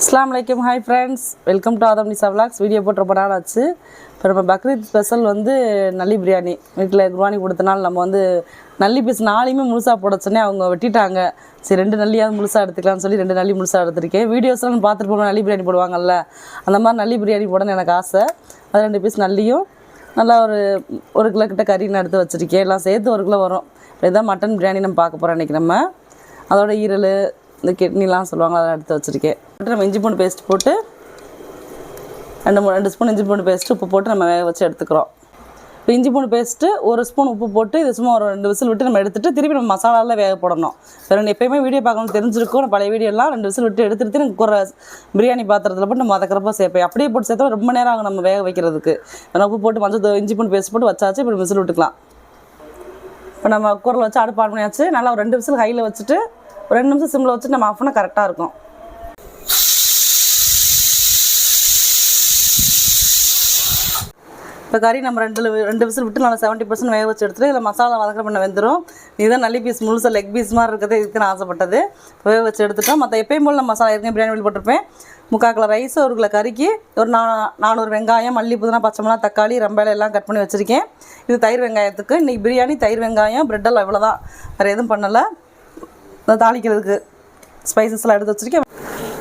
அஸ்லாம் வலைக்கம் hi friends welcome to Aadham Nisa vlogs video போட்டு ரொம்ப நாள் ஆச்சு. இப்போ நம்ம பக்ரீத் ஸ்பெஷல் வந்து நல்லி பிரியாணி. வீட்டில் குர்பானி கொடுத்தனால நம்ம வந்து நல்லி பீஸ் நாளையுமே முழுசாக போடச்சோன்னே அவங்க வெட்டிட்டாங்க. சரி ரெண்டு நல்லியாவது முழுசாக எடுத்துக்கலாம்னு சொல்லி ரெண்டு நல்லி முழுசாக எடுத்திருக்கேன். வீடியோஸ்லாம் நான் பார்த்துட்டு போகணும் நல்லி பிரியாணி போடுவாங்கல்ல. அந்த மாதிரி நல்லி பிரியாணி போடணும்னு எனக்கு ஆசை. அது ரெண்டு பீஸ் நல்லியும் நல்லா ஒரு ஒரு கிலோ கிட்ட கறி நான் எடுத்து வச்சுருக்கேன். எல்லாம் சேர்த்து ஒரு கிலோ வரும். இதான் மட்டன் பிரியாணி நம்ம பார்க்க போகிறோம் இன்றைக்கி நம்ம. அதோட ஈரல் இந்த கிட்னிலாம் சொல்லுவாங்க அதெல்லாம் எடுத்து வச்சுருக்கேன். போட்டு நம்ம இஞ்சி பூண்டு பேஸ்ட் போட்டு ரெண்டு மூணு ரெண்டு ஸ்பூன் இஞ்சி பூண்டு பேஸ்ட்டு உப்பு போட்டு நம்ம வேக வச்சு எடுத்துக்கிறோம். இப்போ இஞ்சி பூண்டு பேஸ்ட்டு ஒரு ஸ்பூன் உப்பு போட்டு இது சும்மா ஒரு ரெண்டு விசில் விட்டு நம்ம எடுத்துகிட்டு திருப்பி நம்ம மசாலாவில் வேக போடணும். வேறு எப்பயுமே வீடியோ பார்க்கணும் தெரிஞ்சிருக்கும் நான் பழைய வீடியோலாம் ரெண்டு விசில் விட்டு எடுத்துட்டு எனக்கு ஒரு பிரியாணி பாத்திரத்தில் போட்டு நம்ம வதக்கிறப்ப சேர்ப்பேன். அப்படியே போட்டு சேர்த்தா ரொம்ப நேரம் ஆகும் நம்ம வேக வைக்கிறதுக்கு. வேணா உப்பு போட்டு மஞ்சள் இஞ்சி பூண்டு பேஸ்ட் போட்டு வச்சாச்சு இப்போ விசில் விட்டுக்கலாம். இப்போ நம்ம குரல் வச்சு அடுப்பு ஆன் பண்ணியாச்சு. நல்லா ஒரு ரெண்டு விசில் ஹையில் வச்சுட்டு ஒரு ரெண்டு நிமிஷம் சிம்மில் வச்சு நம்ம ஆஃப் பண்ணால் கரெக்டாக இருக்கும். இப்போ கறி நம்ம ரெண்டு ரெண்டு விசில் விட்டு நல்லா செவன்ட்டி பர்சன்ட் வேக வச்சு எடுத்துட்டு இதில் மசாலா வதக்கிற பண்ண வெந்துடும் இதுதான் நல்லி பீஸ் முழுசாக லெக் பீஸ் மாதிரி இருக்கிறது இதுக்கு நான் ஆசைப்பட்டது. வேக வச்சு எடுத்துட்டோம் மற்ற எப்பயும் போல் நான் மசாலா ஏற்கனவே பிரியாணி போட்டிருப்பேன். முக்கால் கிலோ ரைஸ் ஒரு கிலோ கறிக்கு ஒரு நா நானூறு வெங்காயம் மல்லி புதினா பச்சை மிளகா தக்காளி ரம்பையில எல்லாம் கட் பண்ணி வச்சுருக்கேன். இது தயிர் வெங்காயத்துக்கு. இன்றைக்கி பிரியாணி தயிர் வெங்காயம் பிரெட்டெல்லாம் இவ்வளோ தான் வேறு எதுவும் பண்ணலை. இந்த தாளிக்கிறதுக்கு ஸ்பைசஸ்லாம் எடுத்து வச்சுருக்கேன்.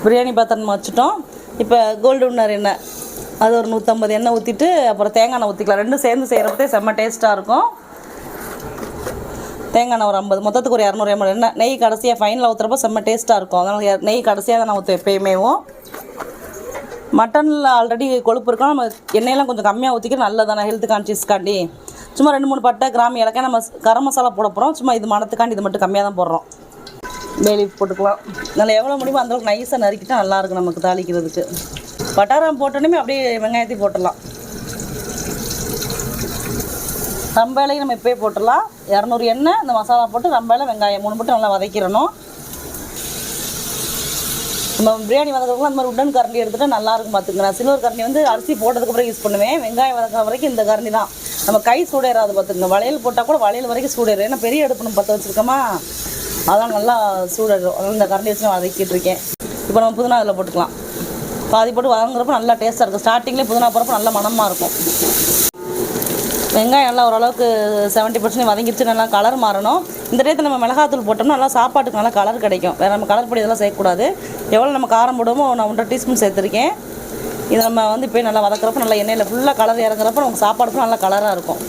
பிரியாணி பாத்திரம் வச்சுட்டோம் இப்போ கோல்டு வின்னர் எண்ணெய் அது ஒரு நூற்றம்பது எண்ணெய் ஊற்றிட்டு அப்புறம் தேங்காய் எண்ணெய் ஊற்றிக்கலாம் ரெண்டும் சேர்ந்து செய்கிறப்பதே செம்ம டேஸ்ட்டாக இருக்கும். தேங்காய் எண்ணெய் ஒரு ஐம்பது மொத்தத்துக்கு ஒரு இரநூறு எம்எல் எண்ணெய். நெய் கடைசியாக ஃபைனல் ஊற்றுறப்ப செம்ம டேஸ்ட்டாக இருக்கும். அதனால் நெய் கடைசியாக தான் நான் ஊற்று எப்பயுமேவும் மட்டனில் ஆல்ரெடி கொழுப்பு இருக்கும் நம்ம எண்ணெயெல்லாம் கொஞ்சம் கம்மியாக ஊற்றிக்க நல்லதானே ஹெல்த் கான்சியஸ்க்காண்டி சும்மா ரெண்டு மூணு பட்டை கிராமி இலக்கா நம்ம கரம் மசாலா போட போகிறோம் சும்மா இது மனத்துக்காண்டி இது மட்டும் கம்மியாக தான் போடுறோம். பேலீஃப் போட்டுக்கலாம். நல்லா எவ்வளோ முடியுமோ அந்தளவுக்கு நைஸாக நறுக்கிட்டா நல்லாயிருக்கும் நமக்கு தாளிக்கிறதுக்கு. பட்டாரம் போட்டோன்னே அப்படியே வெங்காயத்தையும் போட்டுடலாம். ரம்பையிலையும் நம்ம இப்போயே போட்டுடலாம். இரநூறு எண்ணெய் இந்த மசாலா போட்டு ரம்பையில வெங்காயம் மூணு மட்டும் நல்லா வதக்கிடணும். நம்ம பிரியாணி வதக்கிறதுக்குலாம் அந்த மாதிரி உடன் கரண்டி எடுத்துகிட்டு நல்லா இருக்கும் பார்த்துங்க நான் சில்வர் கரண்டி வந்து அரிசி போட்டதுக்கப்புறம் யூஸ் பண்ணுவேன். வெங்காயம் வதக்கிற வரைக்கும் இந்த கரண்டி தான். நம்ம கை சூடேறாது பார்த்துங்க வளையல் போட்டால் கூட வளையல் வரைக்கும் சூடேறும். ஏன்னா பெரிய அடுப்பு நம்ம பற்ற வச்சுருக்கோமா? அதான் நல்லா சூடேறும் அதனால் இந்த கரண்டி வச்சு நான் வதக்கிட்டு இருக்கேன். இப்போ நம்ம புதினா அதில் போட்டுக்கலாம். பாதி போட்டு வதங்குறப்ப நல்லா டேஸ்ட்டாக இருக்கும். ஸ்டார்டிங்லேயே புதினா போகிறப்ப நல்ல மணமாக இருக்கும். வெங்காயம் நல்லா ஓரளவுக்கு செவன்ட்டி பர்சன்ட் வதங்கிடுச்சு நல்லா கலர் மாறணும். இந்த டயத்தில் நம்ம மிளகாத்தூள் போட்டோம்னா நல்லா சாப்பாட்டுக்கு நல்லா கலர் கிடைக்கும். வேறு நம்ம கலர் பொடி இதெல்லாம் செய்யக்கூடாது எவ்வளோ நம்ம காரம் போடுவோமோ நான் ஒன்றரை டீஸ்பூன் சேர்த்துருக்கேன். இதை நம்ம வந்து இப்போ நல்லா வதக்குறப்ப நல்லா எண்ணெயில் ஃபுல்லாக கலர் இறங்குறப்ப நமக்கு சாப்பாடுக்கும் நல்லா கலராக இருக்கும்.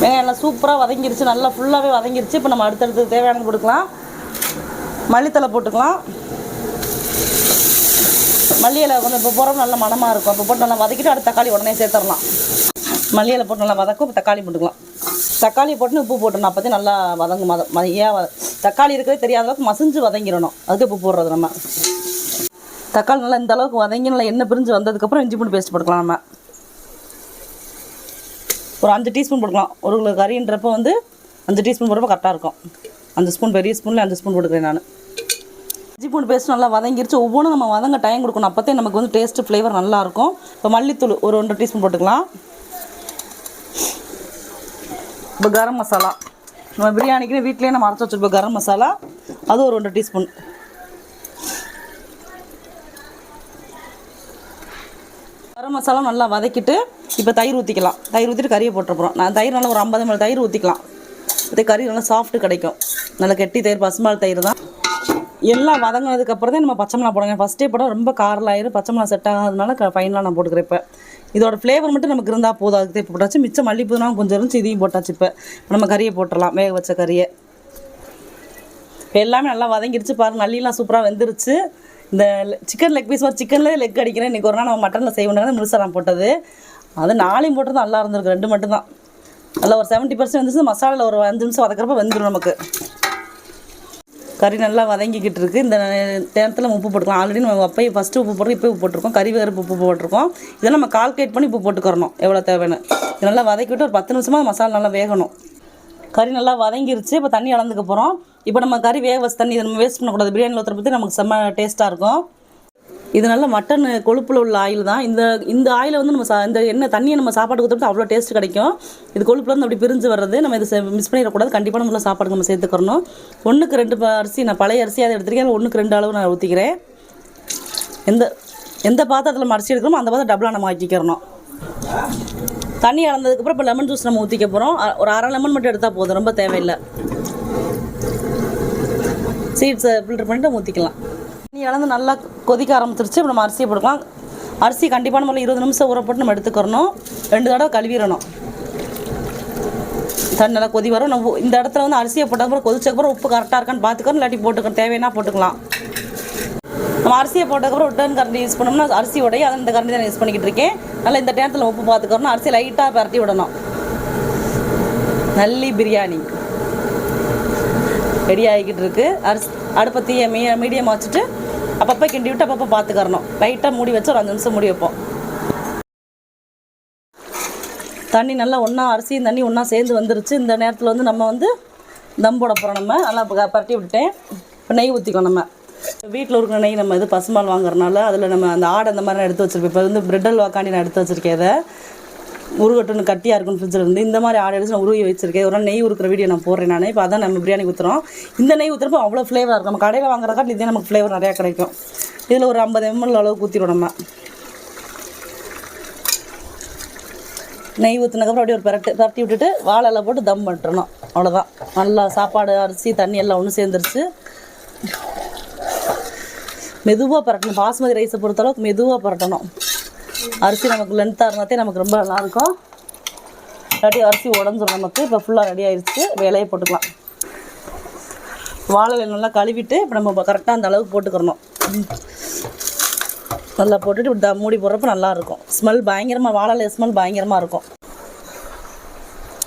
வெங்காயம் நல்லா சூப்பராக வதங்கிருச்சு. நல்லா ஃபுல்லாகவே வதங்கிருச்சு. இப்போ நம்ம அடுத்தடுத்து தேவையானது கொடுக்கலாம். மல்லித்தலை போட்டுக்கலாம். மல்லி கொஞ்சம் இப்போ போகிறோம் நல்ல மணமாக இருக்கும். இப்போ போட்டு நல்லா வதக்கிட்டு அடுத்து தக்காளி உடனே சேர்த்துடலாம். மல்லி இலை போட்டு நல்லா வதக்கும். இப்போ தக்காளி போட்டுக்கலாம். தக்காளி போட்டு உப்பு போட்டுணும் அப்போ நல்லா வதங்கும். மத மையாக வத தக்காளி இருக்கிறதே தெரியாத அளவுக்கு மசிஞ்சு வதங்கிடணும். அதுக்கு உப்பு போடுறது நம்ம. தக்காளி நல்லா இந்த அளவுக்கு வதங்கி நல்லா எண்ணெய் பிரிஞ்சு வந்ததுக்கப்புறம் இஞ்சி பூண்டு பேஸ்ட் போட்டுக்கலாம் நம்ம. ஒரு அஞ்சு டீஸ்பூன் போட்டுக்கலாம். ஒரு கிலோ கறின்றப்போ வந்து அஞ்சு டீஸ்பூன் போடுறப்ப கரெக்டாக இருக்கும். அஞ்சு ஸ்பூன் பெரிய ஸ்பூனில் அஞ்சு ஸ்பூன் போட்டுக்கிறேன் நான். இஞ்சி பூண்டு பேஸ்ட் நல்லா வதங்கிருச்சு. ஒவ்வொன்றும் நம்ம வதங்க டைம் கொடுக்கணும். அப்போத்தே நமக்கு வந்து டேஸ்ட்டு ஃப்ளேவர் நல்லாயிருக்கும் இப்போ மல்லித்தூள் ஒரு ஒன்றரை டீஸ்பூன் போட்டுக்கலாம். இப்போ கரம் மசாலா. நம்ம பிரியாணிக்கு வீட்லேயே நம்ம அரைச்சி வச்சுருப்போம் கரம் மசாலா. அது ஒரு ஒன்றரை டீஸ்பூன். கரம் மசாலா நல்லா வதக்கிட்டு இப்போ தயிர் ஊற்றிக்கலாம் தயிர் ஊற்றிட்டு கறியை போட்டுருப்போம் நான் தயிர் நல்லா ஒரு ஐம்பது ml தயிர் ஊற்றிக்கலாம் இதே கறி நல்லா சாஃப்ட்டு கிடைக்கும். நல்லா கெட்டி தயிர் பசுமாள் தயிர் தான். எல்லாம் வதங்கினதுக்கப்புறம் தான் நம்ம பச்சை மிளகா போடுங்க ஃபஸ்ட்டே போட ரொம்ப காரில் ஆயிரும் பச்சை மிளகா செட் ஆகாதனால ஃபைனலாக நான் போட்டுக்கிறேன் இப்போ. இதோட ஃப்ளேவர் மட்டும் நமக்கு இருந்தால் போதும். அதுக்கு இப்போ போட்டாச்சு மிச்சம் மல்லிப்பூனா கொஞ்சம் இருந்துச்சு இதையும் போட்டாச்சு இப்போ. நம்ம கறியை போட்டுடலாம். வேக வச்ச கறியை. இப்போ எல்லாமே நல்லா வதங்கிருச்சு பாருங்கள் நல்லிலாம் சூப்பராக வெந்துருச்சு. இந்த சிக்கன் லெக் பீஸ் மாதிரி சிக்கனில் லெக் அடிக்கிறேன். இன்றைக்கி ஒரு நாள் நம்ம மட்டனில் செய்வோம்னா முழுசாக நான் போட்டது. அது நாளையும் போட்டது நல்லா இருந்திருக்கு. ரெண்டு மட்டும்தான். அதில் ஒரு செவன்ட்டி பர்சன்ட் வந்துச்சு. மசாலாவில் ஒரு அஞ்சு நிமிஷம் வதக்கிறப்ப வந்துடும் நமக்கு. கறி நல்லா வதங்கிக்கிட்டு இருக்குது இந்த நேரத்தில் உப்பு போட்டுக்கலாம். ஆல்ரெடி நம்ம அப்பயே ஃபஸ்ட்டு உப்பு போட்டு இப்போ உப்பு போட்டிருக்கோம். கறி வேறு உப்பு போட்டிருக்கோம். இதெல்லாம் நம்ம கால்குலேட் பண்ணி உப்பு போட்டுக்கிறணும். எவ்வளோ தேவைன்னு. இது நல்லா வதக்கிவிட்டு ஒரு பத்து நிமிஷமாக மசாலா நல்லா வேகணும். கறி நல்லா வதங்கிருச்சு. இப்போ தண்ணி அளந்துக்க போகிறோம் இப்போ நம்ம கறி வேக வச்சு தண்ணி இதை நம்ம வேஸ்ட் பண்ணக்கூடாது. பிரியாணியில் ஊற்றுற பற்றி நமக்கு செம்ம டேஸ்ட்டாக இருக்கும். இது நல்ல மட்டன் கொழுப்பில் உள்ள ஆயில் தான். இந்த இந்த ஆயிலை வந்து நம்ம சா இந்த எண்ணெய் தண்ணியை நம்ம சாப்பாடு ஊற்றுறது அவ்வளோ டேஸ்ட் கிடைக்கும். இது கொழுப்பில் வந்து அப்படி பிரிஞ்சு வர்றது நம்ம இதை மிஸ் பண்ணிடக்கூடாது. கண்டிப்பாக நம்மள சாப்பாடு நம்ம சேர்த்துக்கிறணும். ஒன்றுக்கு ரெண்டு ப- அரிசி நான் பழைய அரிசி அதை எடுத்துருக்கேன். ஒன்றுக்கு ரெண்டு அளவு நான் ஊற்றிக்கிறேன் எந்த எந்த பாத்திரத்தில் நம்ம அரிசி எடுக்கிறோமோ அந்த பாத்திரம் டபுளாக நம்ம ஆக்கிக்கிறணும். தண்ணி அளந்ததுக்கப்புறம் இப்போ லெமன் ஜூஸ் நம்ம ஊற்றிக்க போகிறோம் ஒரு அரை லெமன் மட்டும் எடுத்தால் போதும். ரொம்ப தேவையில்லை. சீட்ஸை ஃபில்டர் பண்ணிட்டு ஊற்றிக்கலாம் தண்ணி இழந்து நல்லா கொதிக்க ஆரம்பிச்சிருச்சு. இப்போ நம்ம அரிசியை போட்டுக்கலாம். அரிசி கண்டிப்பான முறையில் இருபது நிமிஷம் ஊற போட்டு நம்ம எடுத்துக்கிறணும். ரெண்டு தடவை கழுவிடணும். தண்ணி நல்லா கொதி வரும். நம்ம இந்த இடத்துல வந்து அரிசியை போட்டதுக்கப்புறம் கொதிச்சக்கப்புறம் உப்பு கரெக்டாக இருக்கான்னு பார்த்துக்கணும். இல்லாட்டி போட்டுக்கணும் தேவைன்னா போட்டுக்கலாம். நம்ம அரிசியை போட்டதுக்கப்புறம் ரிட்டர்ன் கரண்டி யூஸ் பண்ணோம்னா அரிசி உடைய அதை இந்த கரண்டி தான் யூஸ் பண்ணிக்கிட்டு இருக்கேன். நல்லா இந்த நேரத்தில் உப்பு பார்த்துக்கணும் அரிசி லைட்டாக பரட்டி விடணும். நல்லி பிரியாணி. ரெடி ஆகிக்கிட்டு இருக்கு. அரிசி அடுப்பை தீய மீ மீடியம் வச்சுட்டு அப்பப்போ கிண்டி விட்டு அப்பப்போ பார்த்துக்கறணும் லைட்டாக மூடி வச்சு ஒரு அஞ்சு நிமிஷம் மூடி வைப்போம். தண்ணி நல்லா ஒன்றா அரிசியும் தண்ணி ஒன்றா சேர்ந்து வந்துருச்சு. இந்த நேரத்தில் வந்து நம்ம வந்து தம் போட போகிறோம் நம்ம. நல்லா பரட்டி விட்டுட்டேன். இப்போ நெய் ஊற்றிக்கணும் நம்ம. வீட்டில் இருக்கிற நெய் நம்ம இது பசுமால் வாங்குறதுனால அதில் நம்ம அந்த ஆடை அந்த மாதிரி எடுத்து வச்சிருப்போம் இப்போ வந்து பிரெட் அல்வாக்காண்டி நான் எடுத்து வச்சுருக்கேன் இதை. உருகட்டுன்னு கட்டியாக இருக்கும் ஃப்ரிட்ஜில் இருந்து இந்த மாதிரி ஆடை எடுத்து நான் உருகி வச்சிருக்கேன். ஒரு நாள் நெய் உருக்கிற வீடியோ நான் போடுறேன் நான். இப்போ அதான் நம்ம பிரியாணி ஊற்றுறோம் இந்த நெய் ஊற்றுறப்போ அவ்வளோ ஃப்ளேவராக இருக்கும். நம்ம கடையில் வாங்குறதா இதே நமக்கு ஃப்ளேவர் நிறையா கிடைக்கும். இதில் ஒரு ஐம்பது எம்எல் அளவுக்கு ஊற்றிடும் நம்ம. நெய் ஊற்றினதுக்கப்புறம் அப்படியே ஒரு பரட்டு பரட்டி விட்டுட்டு வாழை போட்டு தம் பண்ணிட்டுறணும் அவ்வளோதான் நல்லா சாப்பாடு அரிசி தண்ணி எல்லாம் ஒன்று சேர்ந்துருச்சு. மெதுவாக பரட்டணும். பாஸ்மதி ரைஸை பொறுத்தளவுக்கு மெதுவாக பரட்டணும். அரிசி நமக்கு லென்த்தாக இருந்தாத்தே நமக்கு ரொம்ப நல்லாயிருக்கும். இல்லாட்டி அரிசி உடஞ்சிடும் நமக்கு இப்போ ஃபுல்லாக ரெடி ஆகிடுச்சு வேலையை போட்டுக்கலாம். வாழை நல்லா கழுவிட்டு இப்போ நம்ம கரெக்டாக அந்த அளவுக்கு போட்டுக்கிறணும். நல்லா போட்டுட்டு இப்படி மூடி போடுறப்ப நல்லாயிருக்கும். ஸ்மெல் பயங்கரமாக வாழை ஸ்மெல் பயங்கரமாக இருக்கும்.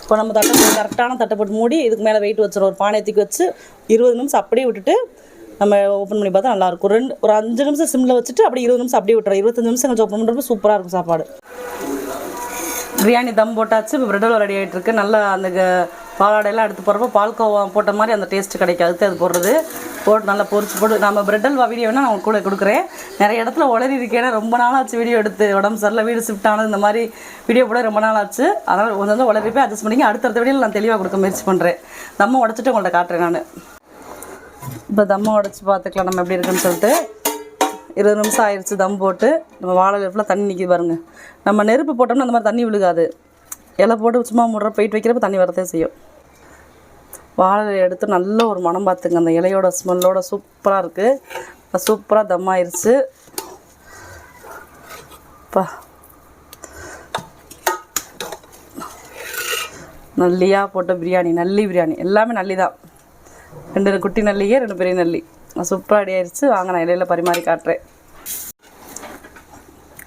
இப்போ நம்ம தட்டை கரெக்டான தட்டை போட்டு மூடி இதுக்கு மேலே வெயிட் வச்சிடும் ஒரு பானை தூக்கி வச்சு இருபது நிமிஷம் அப்படியே விட்டுட்டு நம்ம ஓப்பன் பண்ணி பார்த்தா நல்லாயிருக்கும். ரெண்டு ஒரு அஞ்சு நிமிஷம் சிம்மில் வச்சுட்டு அப்படியே இருபது நிமிஷம் அப்படியே விட்டுறோம் இருபத்தஞ்சு நிமிஷம் கழிச்சு ஓப்பன் பண்ணுறப்ப சூப்பராக இருக்கும் சாப்பாடு. பிரியாணி தம் போட்டாச்சு. இப்போ பிரெட் ரெடி ஆகிட்டுருக்கு நல்லா அந்த க- பாலாடையெல்லாம் எடுத்து போகிறப்ப பால்கோவா போட்ட மாதிரி அந்த டேஸ்ட் கிடைக்காது. அது போடுறது. போட்டு நல்லா பொறிச்சு போட்டு நம்ம பிரெட் அல்வா வீடியோ வேணால் நான் கூட கொடுக்குறேன். நிறைய இடத்துல உளறி இருக்கேன். ரொம்ப நாளாச்சு வீடியோ எடுத்து. உடம்பு சரியில்லை வீடு ஷிஃப்ட் ஆனது. இந்த மாதிரி வீடியோ போட ரொம்ப நாள் ஆச்சு அதனால் கொஞ்சம் கொஞ்சம் உளறி போய் அட்ஜஸ்ட் பண்ணிங்க அடுத்தடுத்த வீடியோவில் நான் தெளிவாக கொடுக்க முயற்சி பண்ணுறேன் தம்மை உடச்சிட்டு உங்கள்கிட்ட காட்டுறேன் நான். இப்போ தம்மை உடச்சி பார்த்துக்கலாம் நம்ம எப்படி இருக்குன்னு சொல்லிட்டு. இருபது நிமிஷம் ஆயிடுச்சு தம் போட்டு. நம்ம வாழை ஃபுல்லாக தண்ணி நிற்கிது பாருங்க. நம்ம நெருப்பு போட்டோம்னா அந்த மாதிரி தண்ணி விழுகாது. இலை போட்டு சும்மா முடுற போயிட்டு வைக்கிறப்ப தண்ணி வரதே செய்யும். வாழை இலையை எடுத்து நல்ல ஒரு மனம் பார்த்துங்க. அந்த இலையோட ஸ்மெல்லோட சூப்பராக இருக்குது சூப்பராக தம் ஆயிடுச்சு பா நல்லியாக போட்ட பிரியாணி நல்லி பிரியாணி. எல்லாமே நல்லி தான். ரெண்டு குட்டி நல்லியே ரெண்டு பெரிய நல்லி. சூப்பராக அடி ஆயிடுச்சு வாங்க நான் இலையில பரிமாறி காட்டுறேன்.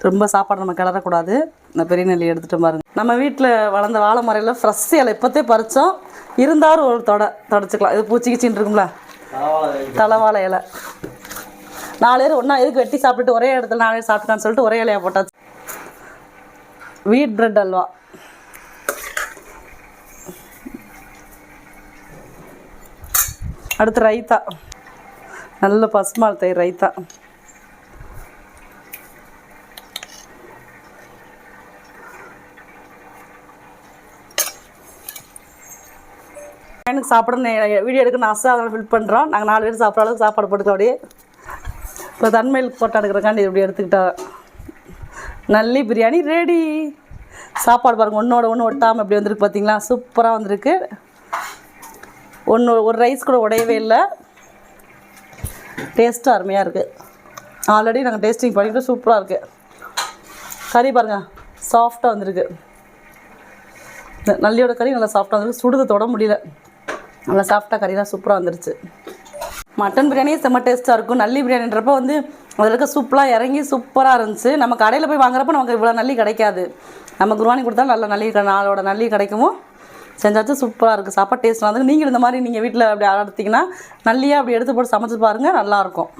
ரொம்ப சாப்பாடு நம்ம கிளறக்கூடாது. இந்த பெரிய நெல்லி எடுத்துகிட்டு பாருங்க. நம்ம வீட்டில் வளர்ந்த வாழை மரையில் ஃப்ரெஷ் இலை இப்போத்தே பறித்தோம் இருந்தாலும் ஒரு தொடை தொடச்சிக்கலாம். இது பூச்சி கிச்சின்னு இருக்கும்ல? தலைவாழை இலை. நாலு பேர் ஒன்றா எதுக்கு வெட்டி சாப்பிட்டுட்டு ஒரே இடத்துல நாலு பேர் சாப்பிட்டான்னு சொல்லிட்டு ஒரே இலையாக போட்டாச்சு. Wheat bread halwa. அடுத்து ரைத்தா. நல்ல பசுமாள் தயிர் ரைத்தா. எனக்கு சாப்பிடணும். வீடியோ எடுக்க ஆசை அதனால் ஃபில் பண்ணுறோம் நாங்கள் நாலு பேர் சாப்பிட்ற அளவுக்கு சாப்பாடு போட்டுக்கோ அப்படியே. இப்போ தன்மையில் போட்டோ எடுக்கிறக்காண்டி இப்படி எடுத்துக்கிட்டா. நல்லி பிரியாணி ரெடி சாப்பாடு பாருங்கள் ஒன்றோட ஒன்று ஒட்டாமல் இப்படி வந்திருக்கு பார்த்தீங்களா சூப்பராக வந்திருக்கு. ஒன்று ஒரு ரைஸ் கூட உடையவே இல்லை. டேஸ்ட்டாக அருமையாக இருக்குது ஆல்ரெடி நாங்கள் டேஸ்டிங் பண்ணிவிட்டு சூப்பராக இருக்குது கறி பாருங்கள் சாஃப்டாக வந்திருக்கு. நல்லியோட கறி நல்லா சாஃப்டாக வந்திருக்கு. சுடுது தொட முடியல. நல்லா சாஃப்டாக கறிலாம் சூப்பராக வந்துருச்சு. மட்டன் பிரியாணியே செம்ம டேஸ்ட்டாக இருக்கும். நல்லி பிரியாணின்றப்போ வந்து அதில் இருக்க சூப்பராக இறங்கி சூப்பராக இருந்துச்சு. நம்ம கடையில் போய் வாங்குறப்போ நமக்கு இவ்வளோ நல்லி கிடைக்காது. நம்ம குருவானி கொடுத்தா நல்ல நல்லி க- நாளோட நல்லி கிடைக்குமோ செஞ்சாச்சும் சூப்பராக இருக்குது சாப்பாடு டேஸ்ட்லாம் வந்து நீங்கள் இந்த மாதிரி நீங்கள் வீட்டில் அப்படி அறுத்தீங்கன்னா நல்லியாக அப்படி எடுத்து போட்டு சமைச்சு பாருங்கள் நல்லாயிருக்கும்